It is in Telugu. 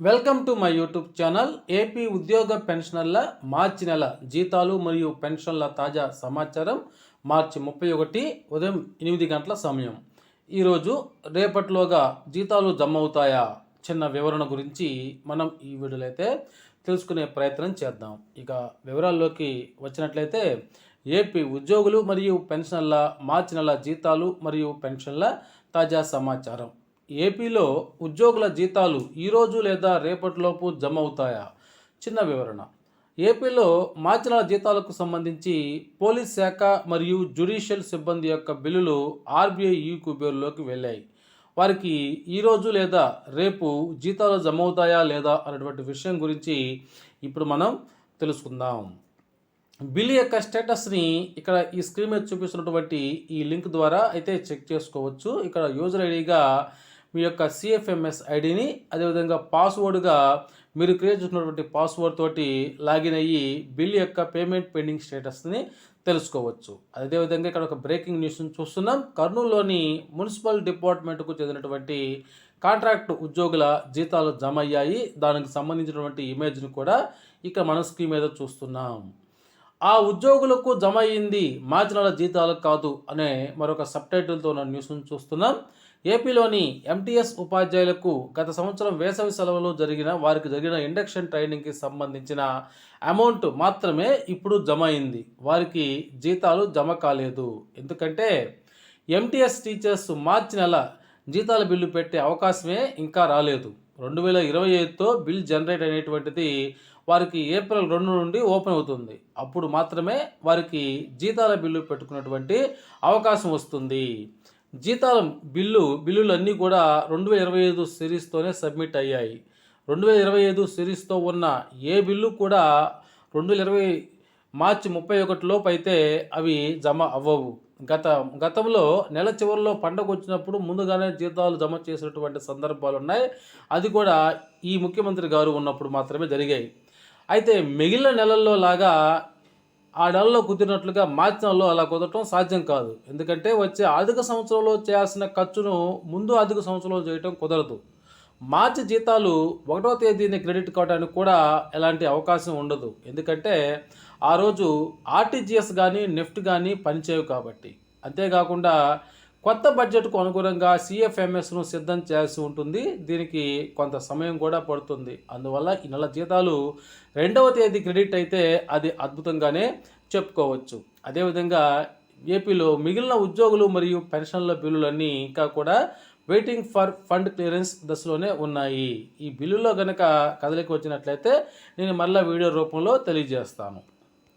Welcome to my YouTube channel. AP ఉద్యోగ పెన్షనర్ల మార్చి నెల జీతాలు మరియు పెన్షన్ల తాజా సమాచారం మార్చి ముప్పై ఒకటి ఉదయం ఎనిమిది గంటల సమయం. ఈరోజు రేపటిలోగా జీతాలు జమ అవుతాయా చిన్న వివరణ గురించి మనం ఈ వీడియోలో అయితే తెలుసుకునే ప్రయత్నం చేద్దాం. ఇక వివరాల్లోకి వచ్చినట్లయితే ఏపీ ఉద్యోగులు మరియు పెన్షనర్ల మార్చి నెల జీతాలు మరియు పెన్షన్ల తాజా సమాచారం. ఏపీలో ఉద్యోగుల జీతాలు ఈరోజు లేదా రేపటిలోపు జమ అవుతాయా చిన్న వివరణ. ఏపీలో మార్చి నెల జీతాలకు సంబంధించి పోలీస్ శాఖ మరియు జ్యుడిషియల్ సిబ్బంది యొక్క బిల్లులు ఆర్బీఐ ఈ కుబేరులోకి వెళ్ళాయి. వారికి ఈరోజు లేదా రేపు జీతాలు జమ అవుతాయా లేదా అనేటువంటి విషయం గురించి ఇప్పుడు మనం తెలుసుకుందాం. బిల్ యొక్క స్టేటస్ని ఇక్కడ ఈ స్క్రీన్ మీద చూపిస్తున్నటువంటి ఈ లింక్ ద్వారా అయితే చెక్ చేసుకోవచ్చు. ఇక్కడ యూజర్ ఐడిగా మీ యొక్క సిఎఫ్ఎంఎస్ ఐడిని అదేవిధంగా పాస్వర్డ్గా మీరు క్రియేట్ చేసినటువంటి పాస్వర్డ్ తోటి లాగిన్ అయ్యి బిల్ యొక్క పేమెంట్ పెండింగ్ స్టేటస్ని తెలుసుకోవచ్చు. అదేవిధంగా ఇక్కడ ఒక బ్రేకింగ్ న్యూస్ని చూస్తున్నాం. కర్నూలులోని మున్సిపల్ డిపార్ట్మెంట్కు చెందినటువంటి కాంట్రాక్ట్ ఉద్యోగుల జీతాలు జమ అయ్యాయి. దానికి సంబంధించినటువంటి ఇమేజ్ని కూడా ఇక్కడ మన స్క్రీన్ మీద చూస్తున్నాం. ఆ ఉద్యోగులకు జమ అయ్యింది మార్చి నెల జీతాలు కాదు అనే మరొక సబ్ టైటిల్తో ఉన్న న్యూస్ను చూస్తున్నాం. ఏపీలోని ఎంటీఎస్ ఉపాధ్యాయులకు గత సంవత్సరం వేసవి సెలవులో జరిగిన వారికి జరిగిన ఇండక్షన్ ట్రైనింగ్కి సంబంధించిన అమౌంట్ మాత్రమే ఇప్పుడు జమ అయింది. వారికి జీతాలు జమ కాలేదు. ఎందుకంటే ఎంటీఎస్ టీచర్స్ మార్చి నెల జీతాల బిల్లు పెట్టే అవకాశమే ఇంకా రాలేదు. రెండు వేల ఇరవై ఐదుతో బిల్ జనరేట్ అయినటువంటిది వారికి ఏప్రిల్ రెండు నుండి ఓపెన్ అవుతుంది. అప్పుడు మాత్రమే వారికి జీతాల బిల్లు పెట్టుకున్నటువంటి అవకాశం వస్తుంది. జీతాల బిల్లు బిల్లులన్నీ కూడా రెండు వేల ఇరవై ఐదు సిరీస్తోనే సబ్మిట్ అయ్యాయి. రెండు వేల ఇరవై ఐదు సిరీస్తో ఉన్న ఏ బిల్లు కూడా రెండు వేల ఇరవై మార్చి ముప్పై ఒకటిలోపు అయితే అవి జమ అవ్వవు. గత గతంలో నెల చివరిలో పండగ వచ్చినప్పుడు ముందుగానే జీతాలు జమ చేసినటువంటి సందర్భాలు ఉన్నాయి. అది కూడా ఈ ముఖ్యమంత్రి గారు ఉన్నప్పుడు మాత్రమే జరిగాయి. అయితే మిగిలిన నెలల్లో లాగా ఆ నెలలో కుదిరినట్లుగా మార్చి నెలలో అలా కుదరటం సాధ్యం కాదు. ఎందుకంటే వచ్చే ఆర్థిక సంవత్సరంలో చేయాల్సిన ఖర్చును ముందు ఆర్థిక సంవత్సరంలో చేయటం కుదరదు. మార్చి జీతాలు ఒకటో తేదీని క్రెడిట్ కావడానికి కూడా ఎలాంటి అవకాశం ఉండదు. ఎందుకంటే ఆ రోజు ఆర్టీజీఎస్ కానీ నెఫ్ట్ కానీ పనిచేయవు కాబట్టి. అంతేకాకుండా కొత్త బడ్జెట్కు అనుగుణంగా సిఎఫ్ఎంఎస్ను సిద్ధం చేయాల్సి ఉంటుంది. దీనికి కొంత సమయం కూడా పడుతుంది. అందువల్ల ఈ నెల జీతాలు రెండవ తేదీ క్రెడిట్ అయితే అది అద్భుతంగానే చెప్పుకోవచ్చు. అదేవిధంగా ఏపీలో మిగిలిన ఉద్యోగులు మరియు పెన్షన్ల బిల్లులన్నీ ఇంకా కూడా వెయిటింగ్ ఫర్ ఫండ్ క్లియరెన్స్ దశలోనే ఉన్నాయి. ఈ బిల్లులో గనక కదలికి వచ్చినట్లయితే నేను మళ్ళీ వీడియో రూపంలో తెలియజేస్తాను.